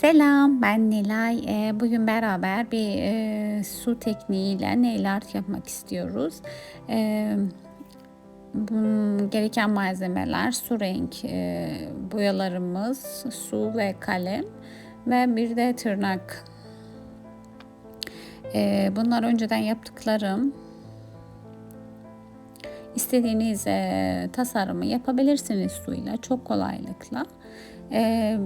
Selam, ben Nilay. Ee, bugün beraber bir e, su tekniğiyle nail art yapmak istiyoruz. Bunun gereken malzemeler su renk e, boyalarımız, su ve kalem ve bir de tırnak. Ee, bunlar önceden yaptıklarım. İstediğiniz e, tasarımı yapabilirsiniz suyla çok kolaylıkla. E,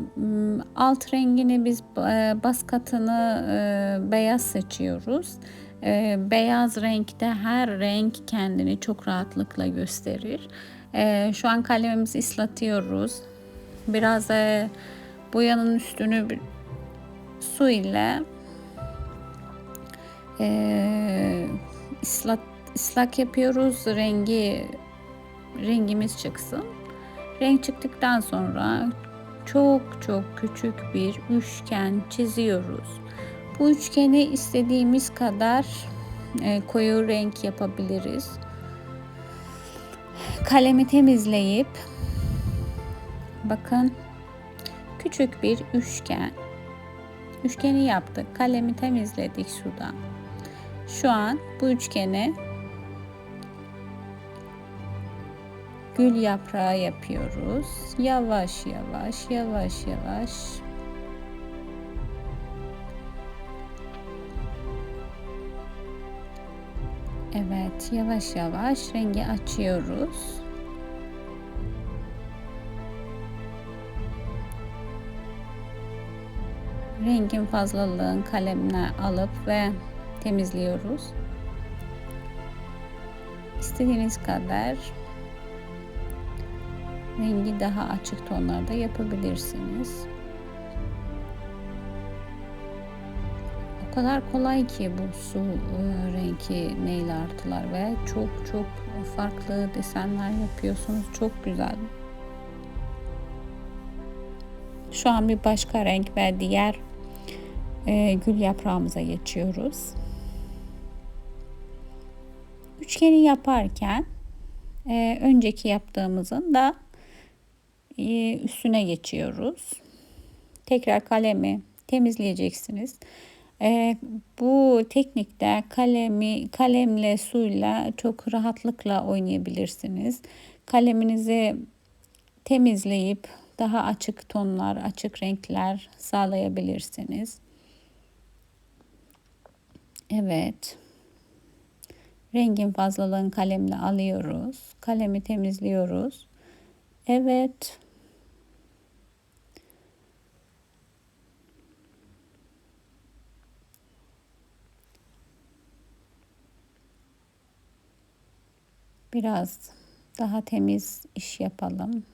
alt rengini biz e, bas katını e, beyaz seçiyoruz. E, beyaz renkte her renk kendini çok rahatlıkla gösterir. E, şu an kalemimizi ıslatıyoruz. Biraz e, boyanın üstünü su ile e, ıslat, ıslak yapıyoruz. Rengi rengimiz çıksın. Renk çıktıktan sonra çok çok küçük bir üçgen çiziyoruz. Bu üçgeni istediğimiz kadar e, koyu renk yapabiliriz. Kalemi temizleyip bakın küçük bir üçgen üçgeni yaptık. Kalemi temizledik sudan. Şu an bu üçgeni gül yaprağı yapıyoruz. Yavaş yavaş, yavaş yavaş. Evet, yavaş yavaş rengi açıyoruz. Rengin fazlalığın kalemine alıp ve temizliyoruz. İstediğiniz kadar rengi daha açık tonlarda yapabilirsiniz. O kadar kolay ki bu su e, renki nail artılar ve çok çok farklı desenler yapıyorsunuz. Çok güzel. Şu an bir başka renk ve diğer e, gül yaprağımıza geçiyoruz. Üçgeni yaparken e, önceki yaptığımızın da üstüne geçiyoruz. Tekrar kalemi temizleyeceksiniz. E, bu teknikte kalemi kalemle suyla çok rahatlıkla oynayabilirsiniz. Kaleminizi temizleyip daha açık tonlar, açık renkler sağlayabilirsiniz. Evet. Rengin fazlalığını kalemle alıyoruz. Kalemi temizliyoruz. Evet. Biraz daha temiz iş yapalım.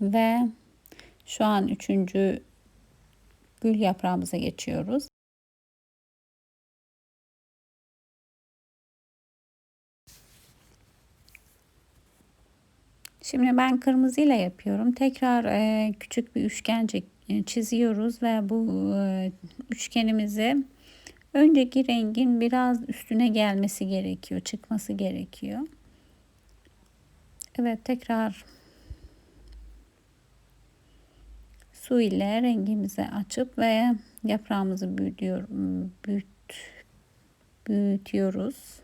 Ve şu an üçüncü gül yaprağımıza geçiyoruz. Şimdi ben kırmızıyla yapıyorum. Tekrar e, küçük bir üçgen e, çiziyoruz ve bu e, üçgenimizi önceki rengin biraz üstüne gelmesi gerekiyor, çıkması gerekiyor. Evet tekrar su ile rengimizi açıp ve yaprağımızı büyütüyor, büyüt, büyütüyoruz.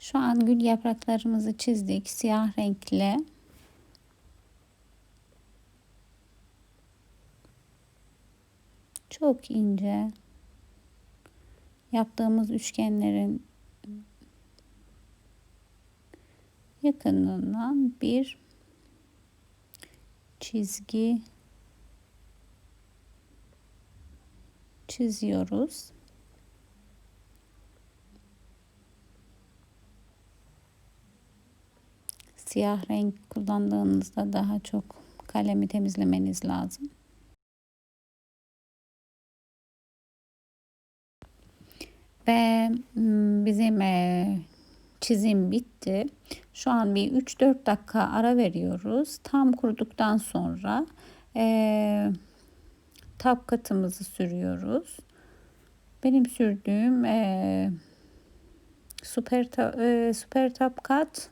Şu an gül yapraklarımızı çizdik siyah renkli. Çok ince yaptığımız üçgenlerin yakınından bir çizgi çiziyoruz. Siyah renk kullandığınızda daha çok kalemi temizlemeniz lazım. Ve bizim çizim bitti. Şu an bir 3-4 dakika ara veriyoruz. Tam kuruduktan sonra e, tap katımızı sürüyoruz. Benim sürdüğüm e, süper ta, e, süper tap kat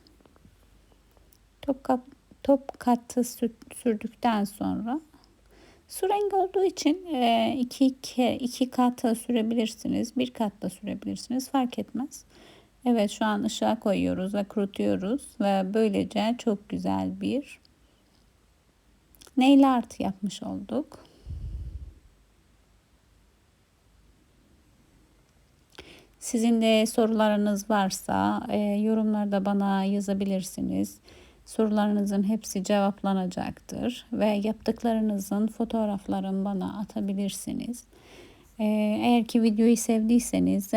top kap, top katı sürdükten sonra su rengi olduğu için e, iki, iki, iki katı sürebilirsiniz. Bir kat da sürebilirsiniz. Fark etmez. Evet şu an ışığa koyuyoruz ve kurutuyoruz ve böylece çok güzel bir nail art yapmış olduk. Sizin de sorularınız varsa e, yorumlarda bana yazabilirsiniz. Sorularınızın hepsi cevaplanacaktır ve yaptıklarınızın fotoğraflarını bana atabilirsiniz. E, eğer ki videoyu sevdiyseniz